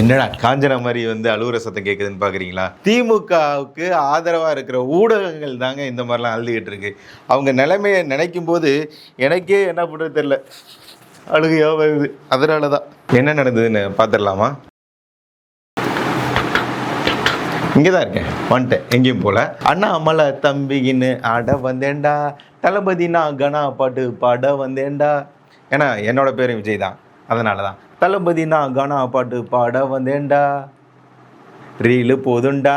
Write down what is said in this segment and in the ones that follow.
என்னடா காஞ்சனா மாதிரி வந்து அழுகுற சத்தம் கேட்குதுன்னு பார்க்குறீங்களா திமுகவுக்கு ஆதரவாக இருக்கிற ஊடகங்கள் தாங்க இந்த மாதிரிலாம் அழுதுகிட்டு இருக்கு. அவங்க நிலைமையை நினைக்கும் போது எனக்கே என்ன பண்ணுறது தெரில அழுகையாக வருது. அதனால தான் என்ன நடந்ததுன்னு பார்த்துடலாமா இங்கே தான் இருக்கேன். வந்துட்டேன். எங்கேயும் போல அண்ணா தம்பிகின்னு தம்பின்னு ஆட வந்தேன்டா. தளபதி நான் கனா பாட்டு பாட வந்தேன்டா. ஏன்னா என்னோட பேரும் விஜய் தான் அதனால தான் தளபதி நான் கனா பாட்டு பாட வந்தேன்டா. ரீலு போதுண்டா.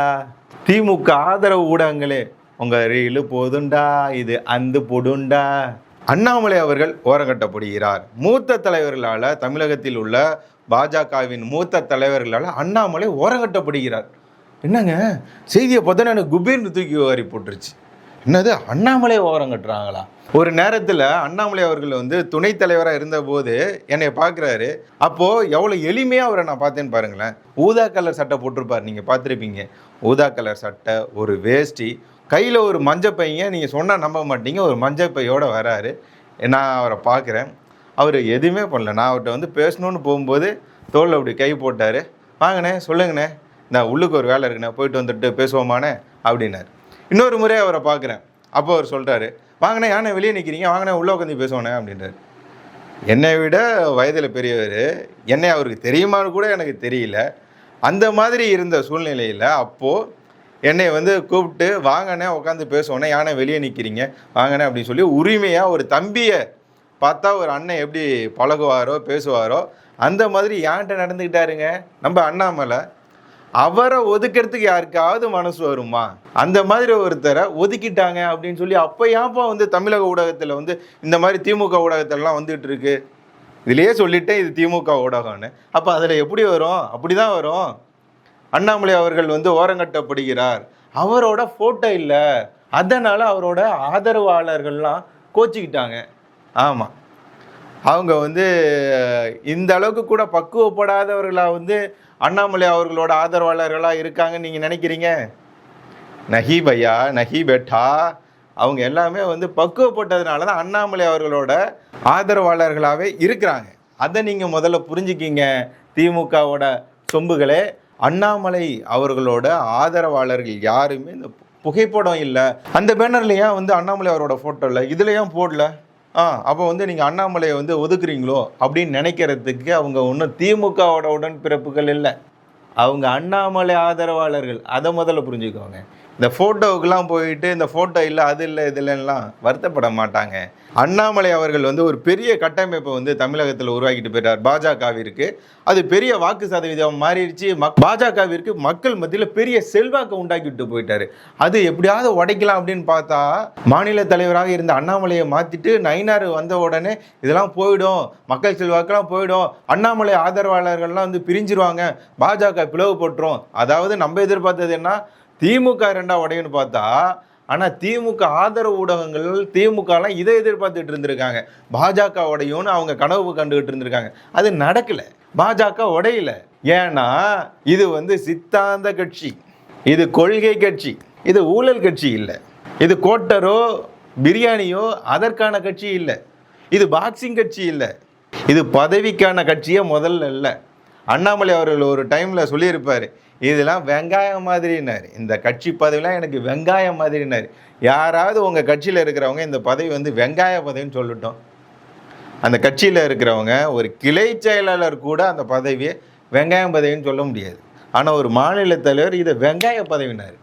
திமுக ஆதரவு ஊடகங்களே உங்க ரீலு போதுண்டா. இது அந்து போடுண்டா. அண்ணாமலை அவர்கள் ஓரங்கட்டப்படுகிறார். மூத்த தலைவர்களால் தமிழகத்தில் உள்ள பாஜகவின் மூத்த தலைவர்களால் அண்ணாமலை ஓரங்கட்டப்படுகிறார். என்னங்க? செய்தியை பார்த்தா எனக்கு குபீர்னு தூக்கி வாரி போட்டுருச்சு. என்னது? அண்ணாமலை ஓரம் கட்டுறாங்களா? ஒரு நேரத்தில் அண்ணாமலை அவர்கள் வந்து துணைத் தலைவராக இருந்தபோது என்னை பார்க்குறாரு அப்போது எவ்வளோ எளிமையாக அவரை நான் பார்த்தேன்னு பாருங்களேன். ஊதா கலர் சட்டை போட்டிருப்பார். நீங்கள் பார்த்துருப்பீங்க. ஊதா கலர் சட்டை ஒரு வேஷ்டி கையில் ஒரு மஞ்சள் பையன் நீங்கள் சொன்னால் நம்ப மாட்டீங்க. ஒரு மஞ்சள் பையோடு வராரு. நான் அவரை பார்க்குறேன் அவர் எதுவுமே பண்ணல. நான் அவர்கிட்ட வந்து பேசணுன்னு போகும்போது தோளில் அப்படி கை போட்டார். வாங்கண்ணே சொல்லுங்கண்ணே. நான் உள்ளுக்கு ஒரு வேலை இருக்குண்ணே போயிட்டு வந்துட்டு பேசுவோமாண்ணே அப்படின்னாரு. இன்னொரு முறை அவரை பார்க்குறேன். அப்போ அவர் சொல்கிறாரு வாங்கண்ணே யானை வெளியே நிற்கிறீங்க வாங்கண்ணே உள்ளே உட்காந்து பேசுவோண்ணே அப்படின்றார். என்னை விட வயதில் பெரியவர் என்னை அவருக்கு தெரியுமான்னு கூட எனக்கு தெரியல. அந்த மாதிரி இருந்த சூழ்நிலையில் அப்போது என்னை வந்து கூப்பிட்டு வாங்கண்ணே உட்காந்து பேசுவோன்னே யானை வெளியே நிற்கிறீங்க வாங்கண்ணே அப்படின்னு சொல்லி உரிமையாக ஒரு தம்பியை பார்த்தா ஒரு அண்ணன் எப்படி பழகுவாரோ பேசுவாரோ அந்த மாதிரி யான்கிட்ட நடந்துக்கிட்டாருங்க. நம்ம அண்ணாமலை அவரை ஒதுக்கிறதுக்கு யாருக்காவது மனசு வருமா? அந்த மாதிரி ஒருத்தரை ஒதுக்கிட்டாங்க அப்படின்னு சொல்லி அப்போ ஏன்ப்பா வந்து தமிழக ஊடகத்தில் வந்து இந்த மாதிரி திமுக ஊடகத்திலலாம் வந்துட்டு இருக்கு? இதுலேயே சொல்லிட்டேன் இது திமுக ஊடகம்னு. அப்போ அதில் எப்படி வரும்? அப்படி தான் வரும். அண்ணாமலை அவர்கள் வந்து ஓரங்கட்டப்படுகிறார். அவரோட ஃபோட்டோ இல்லை. அதனால் அவரோட ஆதரவாளர்கள்லாம் கோச்சிக்கிட்டாங்க. ஆமாம் அவங்க வந்து இந்த அளவுக்கு கூட பக்குவப்படாதவர்களாக வந்து அண்ணாமலை அவர்களோட ஆதரவாளர்களாக இருக்காங்கன்னு நீங்கள் நினைக்கிறீங்க? நஹி பையா நஹி பெட்டா அவங்க எல்லாமே வந்து பக்குவப்பட்டதுனால தான் அண்ணாமலை அவர்களோட ஆதரவாளர்களாகவே இருக்கிறாங்க. அதை நீங்கள் முதல்ல புரிஞ்சுக்கிங்க திமுகவோட சொம்புகளே. அண்ணாமலை அவர்களோட ஆதரவாளர்கள் யாருமே இந்த புகைப்படம் இல்லை. அந்த பேனர்லையும் வந்து அண்ணாமலை அவரோட ஃபோட்டோ இல்லை இதுலையும் போடல. ஆ அப்போ வந்து நீங்கள் அண்ணாமலையை வந்து ஒதுக்குறீங்களோ அப்படின்னு நினைக்கிறதுக்கு அவங்க ஒன்றும் திமுகவோட உடன்பிறப்புகள் இல்லை. அவங்க அண்ணாமலை ஆதரவாளர்கள் அதை முதல்ல புரிஞ்சுக்கோங்க. இந்த ஃபோட்டோவுக்கெல்லாம் போயிட்டு இந்த ஃபோட்டோ இல்லை அது இல்லை இது இல்லைலாம் வருத்தப்பட மாட்டாங்க. அண்ணாமலை அவர்கள் வந்து ஒரு பெரிய கட்டமைப்பை வந்து தமிழகத்தில் உருவாக்கிட்டு போயிட்டார். பாஜகவிற்கு. அது பெரிய வாக்கு சதவீதம் மாறிடுச்சு. மக் பாஜகவிற்கு மக்கள் மத்தியில் பெரிய செல்வாக்கை உண்டாக்கிட்டு போயிட்டாரு. அது எப்படியாவது உடைக்கலாம் அப்படின்னு பார்த்தா மாநில தலைவராக இருந்த அண்ணாமலையை மாற்றிட்டு நயினார் வந்த உடனே இதெல்லாம் போயிடும். மக்கள் செல்வாக்கெல்லாம் போயிடும். அண்ணாமலை ஆதரவாளர்கள்லாம் வந்து பிரிஞ்சிருவாங்க. பாஜக பிளவுபட்டுரும் அதாவது நம்ம எதிர்பார்த்தது என்ன? திமுக ரெண்டா உடையும்னு பார்த்தா ஆனால் திமுக ஆதரவு ஊடகங்கள் திமுகலாம் இதை எதிர்பார்த்துட்டு இருந்திருக்காங்க. பாஜக உடையும்னு அவங்க கனவு கண்டுகிட்டு இருந்திருக்காங்க. அது நடக்கலை. பாஜக உடையில. ஏன்னா இது வந்து சித்தாந்த கட்சி. இது கொள்கை கட்சி. இது ஊழல் கட்சி இல்லை. இது கோட்டரோ பிரியாணியோ அதற்கான கட்சி இல்லை. இது பாக்ஸிங் கட்சி இல்லை. இது பதவிக்கான கட்சியே முதல்ல இல்லை. அண்ணாமலை அவர்கள் ஒரு டைமில் சொல்லியிருப்பார். இதெல்லாம் வெங்காயம் மாதிரினார் இந்த கட்சி பதவிலாம் எனக்கு வெங்காயம் மாதிரினார் யாராவது உங்கள் கட்சியில் இருக்கிறவங்க இந்த பதவி வந்து வெங்காய பதவின்னு சொல்லட்டும். அந்த கட்சியில் இருக்கிறவங்க ஒரு கிளை செயலாளர் கூட அந்த பதவியை வெங்காயம் பதவின்னு சொல்ல முடியாது. ஆனால் ஒரு மாநில தலைவர் இதை வெங்காய பதவினார்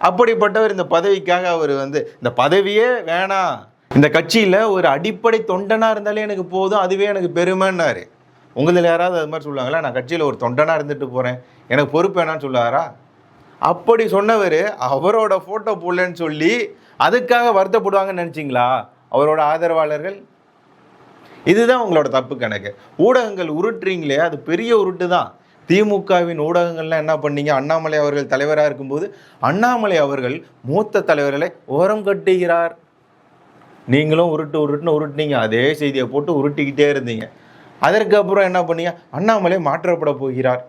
அப்படிப்பட்டவர் இந்த பதவிக்காக அவர் வந்து இந்த பதவியே வேணாம். இந்த கட்சியில் ஒரு அடிப்படை தொண்டனாக இருந்தாலே எனக்கு போதும் அதுவே எனக்கு பெருமைன்னாரு. உங்களில் யாராவது அது மாதிரி சொல்லுவாங்களா நான் கட்சியில் ஒரு தொண்டனாக இருந்துட்டு போகிறேன் எனக்கு பொறுப்பு வேணான்னு சொல்லுவாரா? அப்படி சொன்னவர் அவரோட ஃபோட்டோ போடலன்னு சொல்லி அதுக்காக வருத்தப்படுவாங்கன்னு நினச்சிங்களா? அவரோட ஆதரவாளர்கள்? இதுதான் உங்களோட தப்பு கணக்கு. ஊடகங்கள் உருட்டுறீங்களே அது பெரிய உருட்டு தான் திமுகவின் ஊடகங்கள்லாம் என்ன பண்ணீங்க? அண்ணாமலை அவர்கள் தலைவராக இருக்கும்போது அண்ணாமலை அவர்கள் மூத்த தலைவர்களை ஓரம் கட்டுகிறார். நீங்களும் உருட்டு உருட்டுன்னு உருட்டுனீங்க. அதே செய்தியை போட்டு உருட்டிக்கிட்டே இருந்தீங்க. அதற்கப்புறம் என்ன பண்ணியா அண்ணாமலை மாற்றப்பட போகிறார்.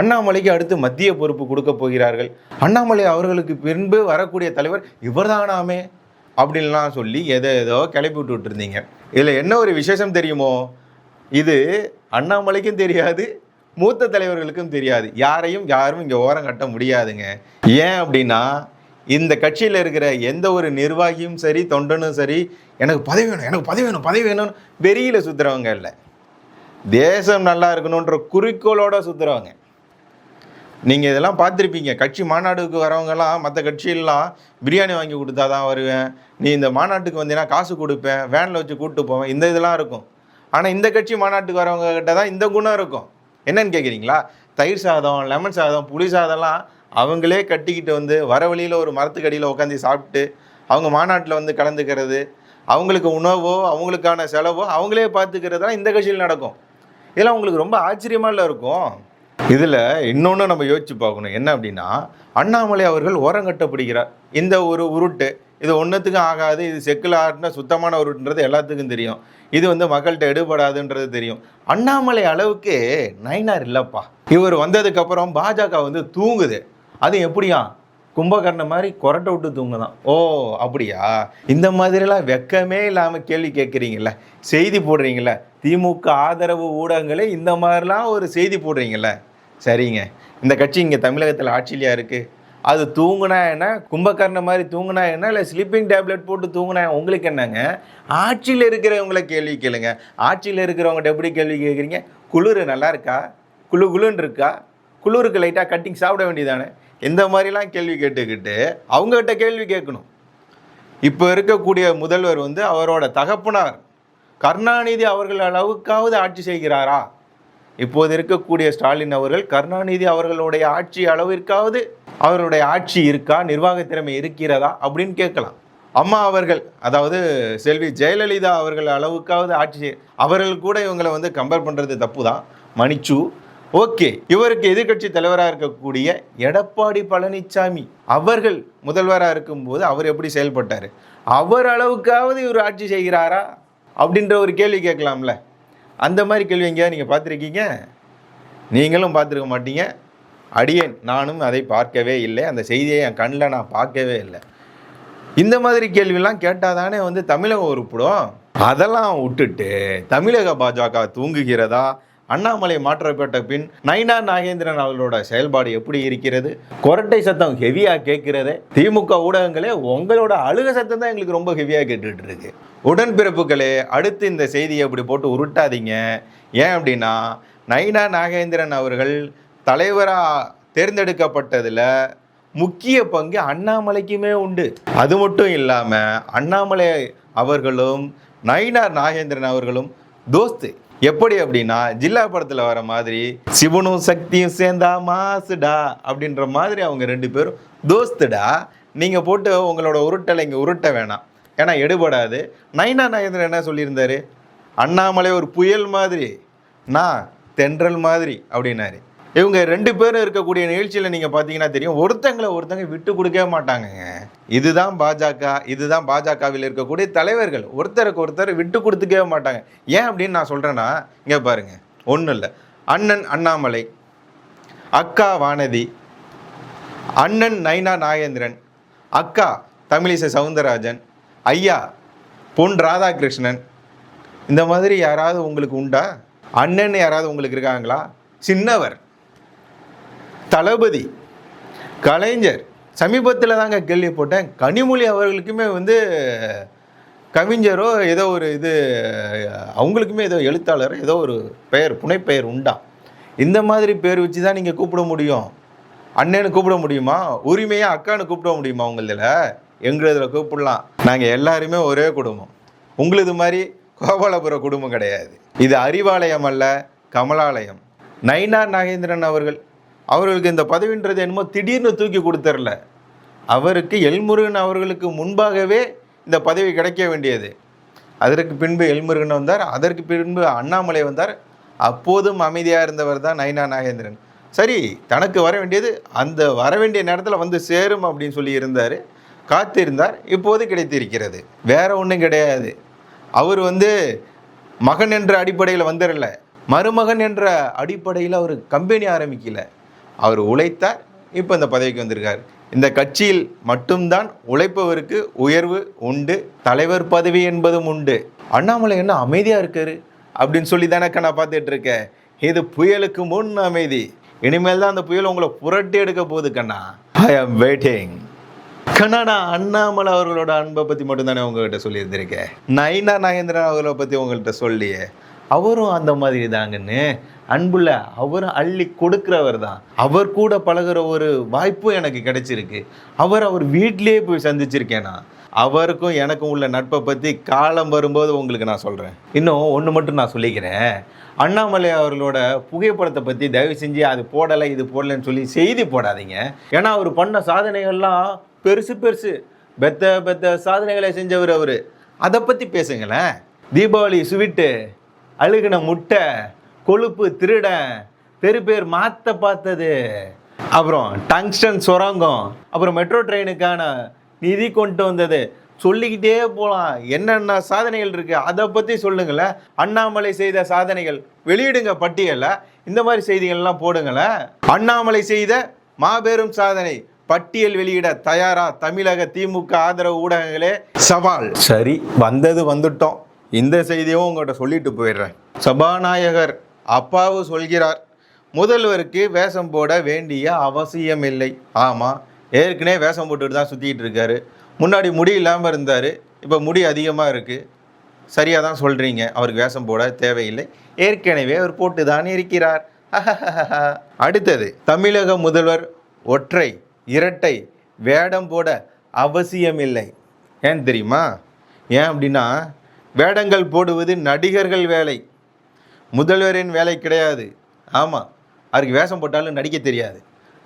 அண்ணாமலைக்கு அடுத்து மத்திய பொறுப்பு கொடுக்க போகிறார்கள். அண்ணாமலை அவர்களுக்கு பின்பு வரக்கூடிய தலைவர் இவர்தானாமே அப்படின்லாம் சொல்லி எதை ஏதோ கிளப்பி விட்டுட்டு இருந்தீங்க இதில் என்ன ஒரு விசேஷம் தெரியுமோ? இது அண்ணாமலைக்கும் தெரியாது மூத்த தலைவர்களுக்கும் தெரியாது. யாரையும் யாரும் இங்கே ஓரம் கட்ட முடியாதுங்க. ஏன் அப்படின்னா இந்த கட்சியில் இருக்கிற எந்த ஒரு நிர்வாகியும் சரி தொண்டனும் சரி எனக்கு பதவி வேணும் எனக்கு பதவி வேணும் பதவி வேணும்னு வெறியில் சுற்றுறவங்க இல்லை. தேசம் நல்லா இருக்கணுன்ற குறிக்கோளோடு சுற்றுறவங்க நீங்கள் இதெல்லாம் பார்த்துருப்பீங்க. கட்சி மாநாடுக்கு வரவங்கெல்லாம் மற்ற கட்சியெல்லாம் பிரியாணி வாங்கி கொடுத்தா தான் வருவேன். நீ இந்த மாநாட்டுக்கு வந்தீங்கன்னா காசு கொடுப்பேன் வேனில் வச்சு கூப்பிட்டு போவேன். இந்த இதெல்லாம் இருக்கும். ஆனால் இந்த கட்சி மாநாட்டுக்கு வரவங்க கிட்ட தான் இந்த குணம் இருக்கும். என்னன்னு கேட்குறீங்களா தயிர் சாதம் லெமன் சாதம் புளி சாதம்லாம் அவங்களே கட்டிக்கிட்டு வந்து வர வழியில் ஒரு மரத்துக்கடியில் உட்காந்து சாப்பிட்டு அவங்க மாநாட்டில் வந்து கலந்துக்கிறது அவங்களுக்கு உணவோ அவங்களுக்கான செலவோ அவங்களே பார்த்துக்கிறது தான் இந்த கட்சியில் நடக்கும். இதெல்லாம் உங்களுக்கு ரொம்ப ஆச்சரியமாக இருக்கும். இதில் இன்னொன்று நம்ம யோசிச்சு பார்க்கணும். என்ன அப்படின்னா அண்ணாமலை அவர்கள் ஓரங்கட்டப்படுகிறார் இந்த ஒரு உருட்டு இது ஒன்றுத்துக்கும் ஆகாது இது செக்கில் ஆட்டினா சுத்தமான உருட்டுன்றது எல்லாத்துக்கும் தெரியும். இது வந்து மக்கள்கிட்ட எடுபடாதுன்றது தெரியும். அண்ணாமலை அளவுக்கு நைனார் இல்லைப்பா. இவர் வந்ததுக்கப்புறம் பாஜக வந்து தூங்குது. அது எப்படியா? கும்பகர்ண மாதிரி கொரட்டை விட்டு தூங்குதான். ஓ அப்படியா? இந்த மாதிரிலாம் வெக்கமே இல்லாமல் கேள்வி கேட்குறீங்கள செய்தி போடுறீங்கள திமுக ஆதரவு ஊடகங்களே இந்த மாதிரிலாம் ஒரு செய்தி போடுறீங்கள சரிங்க. இந்த கட்சி இங்கே தமிழகத்தில் ஆட்சியிலையா இருக்குது அது தூங்குனா என்ன? கும்பகர்ண மாதிரி தூங்குனா என்ன? இல்லை ஸ்லீப்பிங் டேப்லெட் போட்டு தூங்குனா உங்களுக்கு என்னங்க? ஆட்சியில் இருக்கிறவங்கள கேள்வி கேளுங்க. ஆட்சியில் இருக்கிறவங்ககிட்ட எப்படி கேள்வி கேட்குறீங்க? குளிர் நல்லா இருக்கா? குளு குளுன்னு இருக்கா? குளிருக்கு லைட்டாக கட்டிங் சாப்பிட வேண்டியதானே இந்த மாதிரிலாம் கேள்வி கேட்டுக்கிட்டு அவங்ககிட்ட கேள்வி கேட்கணும். இப்போ இருக்கக்கூடிய முதல்வர் வந்து அவரோட தகப்பனார். கருணாநிதி அவர்கள் அளவுக்காவது ஆட்சி செய்கிறாரா? இப்போது இருக்கக்கூடிய ஸ்டாலின் அவர்கள் கருணாநிதி அவர்களுடைய ஆட்சி அளவிற்காவது அவருடைய ஆட்சி இருக்கா? நிர்வாக திறமை இருக்கிறதா? அப்படின்னு கேட்கலாம். அம்மா அவர்கள் அதாவது செல்வி ஜெயலலிதா அவர்கள் அளவுக்காவது ஆட்சி செய் அவர்கள் கூட இவங்களை வந்து கம்பேர் பண்ணுறது தப்பு தான் மணிச்சு ஓகே இவருக்கு எதிர்க்கட்சி தலைவராக இருக்கக்கூடிய எடப்பாடி பழனிசாமி அவர்கள் முதல்வராக இருக்கும்போது அவர் எப்படி செயல்பட்டார்? அவர் அளவுக்காவது இவர் ஆட்சி செய்கிறாரா? அப்படின்ற ஒரு கேள்வி கேட்கலாம்ல. அந்த மாதிரி கேள்வி எங்கேயாவது நீங்கள் பார்த்துருக்கீங்க? நீங்களும் பார்த்துருக்க மாட்டீங்க. அடியேன் நானும் அதை பார்க்கவே இல்லை. அந்த செய்தியை என் கண்ணில் நான் பார்க்கவே இல்லை. இந்த மாதிரி கேள்விலாம் கேட்டால் தானே வந்து தமிழகம் உருப்பிடும் அதெல்லாம் விட்டுட்டு தமிழக பாஜக தூங்குகிறதா? அண்ணாமலை மாற்றப்பட்ட பின் நைனா நாகேந்திரன் அவர்களோட செயல்பாடு எப்படி இருக்கிறது? கொரட்டை சத்தம் ஹெவியாக கேட்கிறதே. திமுக ஊடகங்களே உங்களோட அழுக சத்தம் தான் எங்களுக்கு ரொம்ப ஹெவியாக கேட்டுட்டு இருக்கு. உடன்பிறப்புகளே அடுத்து இந்த செய்தியை அப்படி போட்டு உருட்டாதீங்க. ஏன் அப்படின்னா நைனா நாகேந்திரன் அவர்கள் தலைவராக தேர்ந்தெடுக்கப்பட்டதில் முக்கிய பங்கு அண்ணாமலைக்குமே உண்டு. அது மட்டும் இல்லாமல் அண்ணாமலை அவர்களும் நயினார் நாகேந்திரன் அவர்களும் தோஸ்து. எப்படி அப்படின்னா ஜில்லா படத்தில் வர மாதிரி சிவனும் சக்தியும் சேர்ந்தா மாசுடா அப்படின்ற மாதிரி அவங்க ரெண்டு பேரும் தோஸ்துடா நீங்கள் போட்டு உங்களோட உருட்டலை இங்கே உருட்ட வேணாம். ஏன்னா எடுபடாது. நைனா நாகேந்திரன் என்ன சொல்லியிருந்தாரு? அண்ணாமலை ஒரு புயல் மாதிரி. நான் தென்றல் மாதிரி அப்படின்னாரு. இவங்க ரெண்டு பேரும் இருக்கக்கூடிய நிகழ்ச்சியில் நீங்கள் பார்த்தீங்கன்னா தெரியும் ஒருத்தங்களை ஒருத்தங்க விட்டு கொடுக்கவே மாட்டாங்கங்க. இதுதான் பாஜக இதுதான் பாஜகவில் இருக்கக்கூடிய தலைவர்கள். ஒருத்தருக்கு ஒருத்தர் விட்டு கொடுத்துக்கவே மாட்டாங்க. ஏன் அப்படின்னு நான் சொல்கிறேன்னா இங்கே பாருங்க ஒன்றும் இல்லை. அண்ணன் அண்ணாமலை அக்கா வானதி அண்ணன் நைனா நாகேந்திரன் அக்கா தமிழிசை சவுந்தரராஜன் ஐயா பொன் ராதாகிருஷ்ணன். இந்த மாதிரி யாராவது உங்களுக்கு உண்டா? அண்ணன் யாராவது உங்களுக்கு இருக்காங்களா? சின்னவர். தளபதி கலைஞர். சமீபத்தில் தாங்க கேள்வி போட்டேன். கனிமொழி அவர்களுக்குமே வந்து கவிஞரோ ஏதோ ஒரு இது அவங்களுக்குமே ஏதோ எழுத்தாளர் ஏதோ ஒரு பெயர் புனைப்பெயர் உண்டா? இந்த மாதிரி பேர் வச்சு தான் நீங்கள் கூப்பிட முடியும். அண்ணன்னு கூப்பிட முடியுமா? உரிமையாக அக்கான்னு கூப்பிட முடியுமா உங்களதில்? எங்களதில் கூப்பிடலாம். நாங்கள் எல்லாருமே ஒரே குடும்பம். உங்களது மாதிரி கோபாலபுர குடும்பம் கிடையாது. இது அறிவாலயம் அல்ல கமலாலயம். நயினார் நாகேந்திரன் அவர்கள் அவர்களுக்கு இந்த பதவின்றது என்னமோ திடீர்னு தூக்கி கொடுத்துர்ல. அவருக்கு எல்முருகன் அவர்களுக்கு முன்பாகவே இந்த பதவி கிடைக்க வேண்டியது. அதற்கு பின்பு எல்முருகன் வந்தார். அதற்கு பின்பு அண்ணாமலை வந்தார். அப்போதும் அமைதியாக இருந்தவர் தான் நயனா நாகேந்திரன். சரி தனக்கு வர வேண்டியது அந்த வர வேண்டிய நேரத்தில் வந்து சேரும் அப்படின்னு சொல்லி இருந்தார். காத்திருந்தார். இப்போது கிடைத்திருக்கிறது. வேற ஒன்றும் கிடையாது. அவர் வந்து மகன் என்ற அடிப்படையில் வந்துடல மருமகன் என்ற அடிப்படையில் அவர் கம்பெனி ஆரம்பிக்கலை. அவர் உழைத்தார் இப்போ இந்த பதவிக்கு வந்திருக்கார். இந்த கட்சியில் மட்டும்தான் உழைப்பவருக்கு உயர்வு உண்டு தலைவர் பதவி என்பதும் உண்டு. அண்ணாமலை என்ன அமைதியாக இருக்காரு? அப்படின்னு சொல்லி தானே நான் பார்த்துட்டு இருக்கேன். இது புயலுக்கு முன் அமைதி. இனிமேல் தான் அந்த புயல் உங்களை புரட்டி எடுக்க போகுது கண்ணா. ஐ ஆம் வெயிட்டிங் கண்ணா அண்ணாமலை அவர்களோட அன்பை பற்றி மட்டும்தானே உங்ககிட்ட சொல்லியிருந்திருக்கேன். நைனா நாகேந்திரன் அவர்களை பற்றி உங்கள்கிட்ட சொல்லியே. அவரும் அந்த மாதிரி தாங்கன்னு அன்புள்ள அவரும் அள்ளி கொடுக்குறவர் தான் அவர் கூட பழகுற ஒரு வாய்ப்பும் எனக்கு கிடைச்சிருக்கு. அவர் அவர் வீட்டிலேயே போய் சந்திச்சிருக்கேனா? அவருக்கும் எனக்கும் உள்ள நட்பை பற்றி காலம் வரும்போது உங்களுக்கு நான் சொல்கிறேன் இன்னும் ஒன்று மட்டும் நான் சொல்லிக்கிறேன். அண்ணாமலை அவர்களோட புகைப்படத்தை பற்றி தயவு செஞ்சு அது போடலை இது போடலைன்னு சொல்லி செய்தி போடாதீங்க. ஏன்னா அவர் பண்ண சாதனைகள்லாம் பெருசு பெருசு. பெத்த பெத்த சாதனைகளை செஞ்சவர் அவர். அதை பற்றி பேசுங்களேன். தீபாவளி சுவிட்டு அழுகின முட்டை கொழுப்பு திருடன் தெரு பேர் மாற்ற பார்த்தது. அப்புறம் டங்ஸ்டன் சுரங்கம் அப்புறம் மெட்ரோ ட்ரெயினுக்கான நிதி கொண்டு வந்தது. சொல்லிக்கிட்டே போகலாம் என்னென்ன சாதனைகள் இருக்குது அதை பற்றி சொல்லுங்களேன். அண்ணாமலை செய்த சாதனைகள். வெளியிடுங்க பட்டியலை. இந்த மாதிரி செய்திகள்லாம் போடுங்களேன். அண்ணாமலை செய்த மாபெரும் சாதனை. பட்டியல் வெளியிட தயாரா தமிழக திமுக ஆதரவு ஊடகங்களே? சவால். சரி வந்தது வந்துட்டோம். இந்த செய்தியும் உங்கள்கிட்ட சொல்லிட்டு போயிடுறேன். சபாநாயகர் அப்பாவு சொல்கிறார் முதல்வருக்கு வேஷம் போட வேண்டிய அவசியம் இல்லை ஆமாம் ஏற்கனவே வேஷம் போட்டுட்டு தான் சுற்றிக்கிட்டு இருக்காரு. முன்னாடி முடி இல்லாமல் இருந்தார் இப்போ முடி அதிகமாக இருக்குது சரியாக தான் சொல்கிறீங்க அவருக்கு வேஷம் போட தேவையில்லை. ஏற்கனவே அவர் போட்டு தான் இருக்கிறார். அடுத்தது தமிழக முதல்வர் ஒற்றை இரட்டை வேடம் போட அவசியமில்லை. ஏன் தெரியுமா? ஏன் அப்படின்னா வேடங்கள் போடுவது நடிகர்கள் வேலை. முதல்வரின் வேலை கிடையாது. ஆமாம் அவருக்கு வேஷம் போட்டாலும் நடிக்க தெரியாது.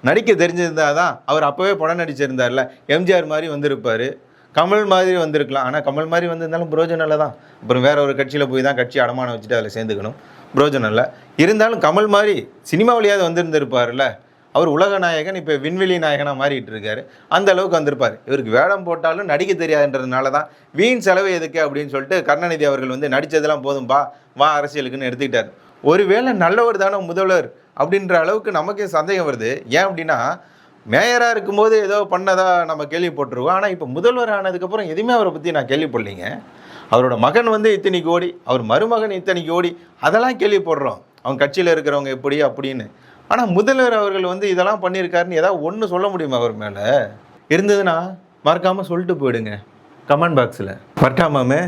நடிக்க தெரிஞ்சிருந்தால் தான் அவர் அப்போவே படம் நடிச்சிருந்தார்ல. எம்ஜிஆர் மாதிரி வந்திருப்பார். கமல் மாதிரி வந்திருக்கலாம். ஆனால் கமல் மாதிரி வந்திருந்தாலும் புரோஜனம் இல்லை தான். அப்புறம் வேற ஒரு கட்சியில் போய் தான் கட்சி அடமானம் வச்சுட்டு அதில் சேர்ந்துக்கணும். புரோஜனம் இல்லை இருந்தாலும் கமல் மாதிரி சினிமா வழியாவது வந்திருந்திருப்பார்ல அவர் உலக நாயகன் இப்போ விண்வெளி நாயகனாக மாறிட்டு இருக்காரு. அந்த அளவுக்கு வந்திருப்பார். இவருக்கு வேடம் போட்டாலும் நடிக்க தெரியாதுன்றதுனால தான் வீண் செலவு எதுக்கு அப்படின்னு சொல்லிட்டு கருணாநிதி அவர்கள் வந்து நடித்ததெல்லாம் போதும்பா வா அரசியலுக்குன்னு எடுத்துக்கிட்டார் ஒருவேளை நல்லவர் தானே முதல்வர் அப்படின்ற அளவுக்கு நமக்கே சந்தேகம் வருது. ஏன் அப்படின்னா மேயராக இருக்கும்போது ஏதோ பண்ணதா நம்ம கேள்விப்பட்டிருவோம் ஆனால் இப்போ முதல்வர் ஆனதுக்கப்புறம் எதுவுமே அவரை பற்றி நான் கேள்விப்படலைங்க. அவரோட மகன் வந்து இத்தனை கோடி அவர் மருமகன் இத்தனை கோடி அதெல்லாம் கேள்விப்படுறோம். அவங்க கட்சியில் இருக்கிறவங்க எப்படி அப்படின்னு. ஆனால் முதல்வர் அவர்கள் வந்து இதெல்லாம் பண்ணியிருக்காருன்னு ஏதாவது ஒன்று சொல்ல முடியுமா அவர் மேலே? இருந்ததுன்னா மறக்காமல் சொல்லிட்டு போயிடுங்க. கமெண்ட் பாக்ஸில். பட்டாமாமே